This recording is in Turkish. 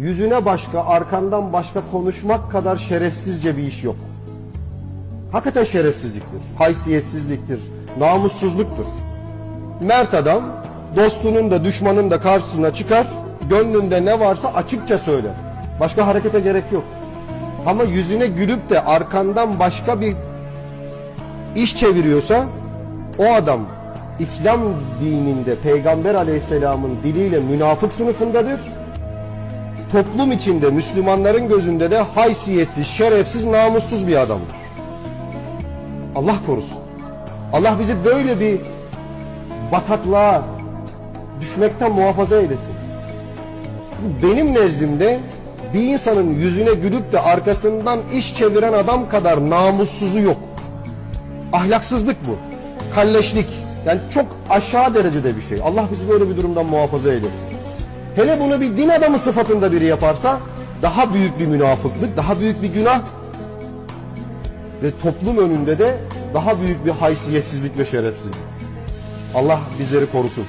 yüzüne başka, arkandan başka konuşmak kadar şerefsizce bir iş yok. Hakikaten şerefsizliktir, haysiyetsizliktir, namussuzluktur. Mert adam dostunun da düşmanın da karşısına çıkar, gönlünde ne varsa açıkça söyler. Başka harekete gerek yok. Ama yüzüne gülüp de arkandan başka bir iş çeviriyorsa o adam İslam dininde Peygamber aleyhisselamın diliyle münafık sınıfındadır. Toplum içinde Müslümanların gözünde de haysiyetsiz, şerefsiz, namussuz bir adamdır. Allah korusun. Allah bizi böyle bir bataklığa düşmekten muhafaza eylesin. Benim nezdimde bir insanın yüzüne gülüp de arkasından iş çeviren adam kadar namussuzu yok. Ahlaksızlık bu. Kalleşlik. Yani çok aşağı derecede bir şey. Allah bizi böyle bir durumdan muhafaza eylesin. Hele bunu bir din adamı sıfatında biri yaparsa daha büyük bir münafıklık, daha büyük bir günah ve toplum önünde de daha büyük bir haysiyetsizlik ve şerefsizlik. Allah bizleri korusun.